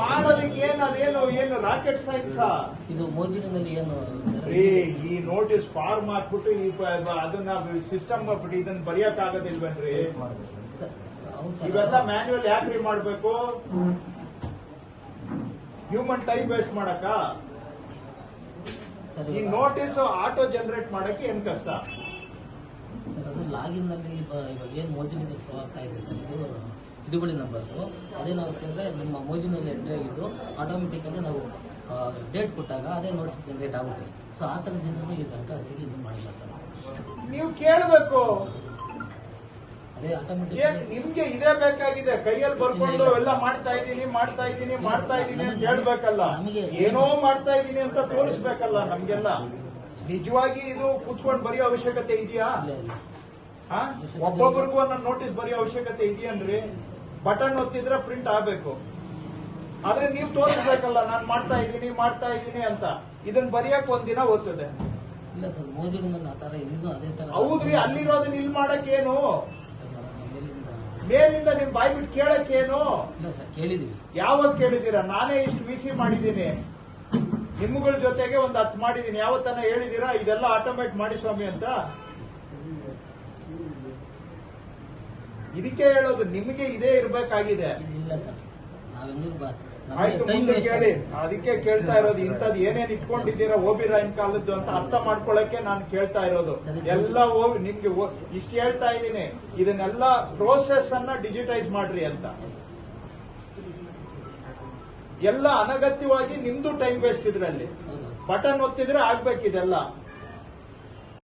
ಮಾಡೋದಕ್ಕೆ ಏನು ಅದೇನು ಏನು ರಾಕೆಟ್ ಸೈನ್ಸ್? ಇದು ಮೋಜಿನಲ್ಲಿ ಏನು ರೀ ಈ ನೋಟಿಸ್ ಫಾರ್ ಮಾಡ್ಬಿಟ್ಟು ಈ ಅದನ್ನ ಸಿಸ್ಟಮ್ ಮಾಡ್ಬಿಟ್ಟು ಇದನ್ನ ಬರೆಯಕ್ ಆಗೋದಿಲ್ವೇನ್ರಿ. ಇವೆಲ್ಲ ಮ್ಯಾನ್ಯುವಲ್ ಯಾಕ್ರಿ ಮಾಡ್ಬೇಕು? ಹ್ಯೂಮನ್ ಟೈಮ್ ವೇಸ್ಟ್ ಮಾಡಕ ಸರ್ ಈ ನೋಟಿಸ್ ಆಟೋ ಜನರೇಟ್ ಮಾಡಕ್ಕೆ ಏನ್ ಕಷ್ಟ? ಸರ್ ಲಾಗಿನ್ನಲ್ಲಿ ಇವಾಗ ಏನು ಮೋಜಿನಿಂದ ಶೋ ಆಗ್ತಾ ಇದೆ ಸರ್? ಇದು ಹಿಡುವಳಿ ನಂಬರ್ಸು ಅದೇನಾಗುತ್ತೆ ತಿಂದರೆ ನಿಮ್ಮ ಮೋಜಿನಲ್ಲಿ ಎಂಟ್ರಿ ಆಗಿದ್ದು ಆಟೋಮೆಟಿಕಲ್ಲಿ ನಾವು ಡೇಟ್ ಕೊಟ್ಟಾಗ ಅದೇ ನೋಟಿಸ್ ಜನರೇಟ್ ಆಗುತ್ತೆ. ಸೊ ಆ ಥರದಿಂದ ಈ ದರಖಾಸ್ತಿಗೆ ಇದು ಮಾಡಿಲ್ಲ ಸರ್. ನೀವು ಕೇಳಬೇಕು. ಅದೇ ಆಟೋಮೆಟಿಕ್ ನಿಮ್ಗೆ ಇದೇ ಬೇಕಾಗಿದೆ. ಕೈಯಲ್ಲಿ ಬರ್ಕೊಂಡು ಎಲ್ಲ ಮಾಡ್ತಾ ಇದ್ದೀನಿ ಮಾಡ್ತಾ ಇದ್ದೀನಿ ಮಾಡ್ತಾ ಇದ್ದೀನಿ ಅಂತ ಹೇಳ್ಬೇಕಲ್ಲ. ಏನೋ ಮಾಡ್ತಾ ಇದ್ದೀನಿ ಅಂತ ತೋರಿಸ್ಬೇಕಲ್ಲ ನಮ್ಗೆಲ್ಲ. ನಿಜವಾಗಿ ಇದು ಕುತ್ಕೊಂಡು ಬರೆಯೋ ಅವಶ್ಯಕತೆ ಇದೆಯಾ? ಒಬ್ಬೊಬ್ರಿಗೂ ಒಂದೊಂದು ನೋಟಿಸ್ ಬರೆಯೋ ಅವಶ್ಯಕತೆ ಇದೆಯನ್ರಿ. ಬಟನ್ ಒತ್ತಿದ್ರೆ ಪ್ರಿಂಟ್ ಆಗ್ಬೇಕು. ಆದ್ರೆ ನೀವು ತೋರಿಸ್ಬೇಕಲ್ಲ ನಾನು ಮಾಡ್ತಾ ಇದ್ದೀನಿ ಮಾಡ್ತಾ ಇದ್ದೀನಿ ಅಂತ. ಇದನ್ನ ಬರೆಯಕ್ ಒಂದಿನ ಓದ್ತದೆ ಹೌದ್ರಿ ಅಲ್ಲಿರೋದನ್ನ ಇಲ್ಲಿ ಮಾಡಕ್ ಏನು ಮೇಲಿಂದ ನಿಮ್ ಬಾಯ್ ಬಿಟ್ಟು ಕೇಳಕ್ ಏನು ಇಲ್ಲ ಸರ್ ಕೇಳಿದ್ವಿ. ಯಾವಾಗ ಕೇಳಿದೀರಾ? ನಾನೇ ಇಷ್ಟು ವಿ ಸಿ ಮಾಡಿದ್ದೀನಿ. ನಿಮ್ಮಗಳ ಜೊತೆಗೆ ಒಂದು ಹತ್ತು ಮಾಡಿದ್ದೀನಿ. ಯಾವತ್ತನ ಹೇಳಿದೀರಾ? ಇದೆಲ್ಲ ಆಟೋಮೇಟ್ ಮಾಡಿ ಸ್ವಾಮಿ ಅಂತ. ಇದಕ್ಕೆ ಹೇಳೋದು ನಿಮಗೆ ಇದೇ ಇರಬೇಕಾಗಿದೆ. ಇಲ್ಲ ಸರ್. ಆಯ್ತು ಮುಂದೆ ಕೇಳಿ. ಅದಕ್ಕೆ ಕೇಳ್ತಾ ಇರೋದು ಇಂಥದ್ದು ಏನೇನ್ ಇಟ್ಕೊಂಡಿದ್ದೀರಾ ಓಬಿ ರಾಯನ್ ಕಾಲದ್ದು ಅಂತ ಅರ್ಥ ಮಾಡ್ಕೊಳಕ್ಕೆ ನಾನು ಕೇಳ್ತಾ ಇರೋದು. ಎಲ್ಲ ಹೋಗಿ ನಿಮ್ಗೆ ಇಷ್ಟು ಹೇಳ್ತಾ ಇದ್ದೀನಿ. ಇದನ್ನೆಲ್ಲ ಪ್ರೋಸೆಸ್ ಅನ್ನ ಡಿಜಿಟೈಸ್ ಮಾಡ್ರಿ ಅಂತ. ಎಲ್ಲ ಅನಗತ್ಯವಾಗಿ ನಿಮ್ದು ಟೈಮ್ ವೇಸ್ಟ್ ಇದ್ರಲ್ಲಿ. ಬಟನ್ ಒತ್ತಿದ್ರೆ ಆಗ್ಬೇಕಿದೆಲ್ಲ